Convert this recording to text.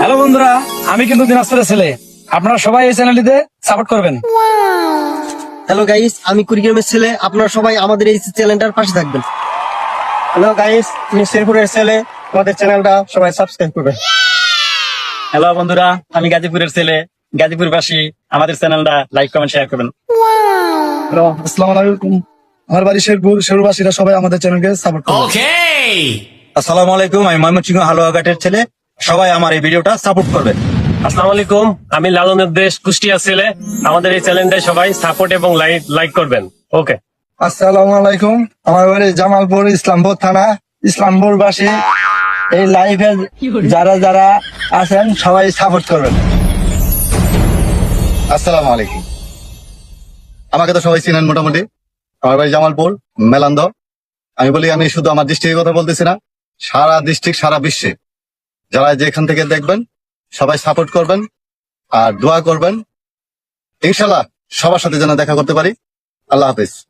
Hello বন্ধুরা আমি কিন্তু দিনাজপুরের ছেলে। আপনারা সবাই এই চ্যানেলটিতে সাপোর্ট করবেন। হ্যালো গাইস আমি কুড়িগ্রামের ছেলে। আপনারা সবাই আমাদের এই চ্যানেলটার পাশে থাকবেন। হ্যালো গাইস আমি শেরপুরের ছেলে। আমাদের চ্যানেলটা সবাই সাবস্ক্রাইব করবেন। হ্যালো বন্ধুরা আমি গাজীপুরের ছেলে। গাজীপুরবাসী আমাদের চ্যানেলটা লাইক কমেন্ট শেয়ার করবেন। হ্যালো আসসালামু আলাইকুম। আমার বাড়ি শেরপুর। শেরুবাসীরা সবাই আমাদের চ্যানেলকে সাপোর্ট করবেন। আসসালামু আলাইকুম আমি ময়মনসিংহ হালুয়াঘাটের ছেলে। সবাই আমার এই ভিডিওটা সাপোর্ট করবেন আসসালামু আলাইকুম আমি লালনের দেশ কুষ্টিয়া ছেলে। আমাদের এই চ্যানেলটা সবাই সাপোর্ট এবং লাইক লাইক করবেন। ওকে আসসালামু আলাইকুম আমার বাড়ি জামালপুর ইসলামপুর থানা ইসলামপুর বাসী এই লাইভে যারা যারা আছেন সবাই সাপোর্ট করবেন। আসসালামু আলাইকুম। আমাকে তো সবাই চিনেন মোটামুটি। আমার বাড়ি জামালপুর মেলান্দ আমি বলি আমি শুধু আমার ডিস্ট্রিক্টের কথা বলতেছি না সারা ডিস্ট্রিক্ট সারা বিশ্বে। যারা যেখান থেকে দেখবেন, সবাই সাপোর্ট করবেন আর দোয়া করবেন। ইনশাল্লাহ সবার সাথে যেন দেখা করতে পারি। আল্লাহ হাফিজ।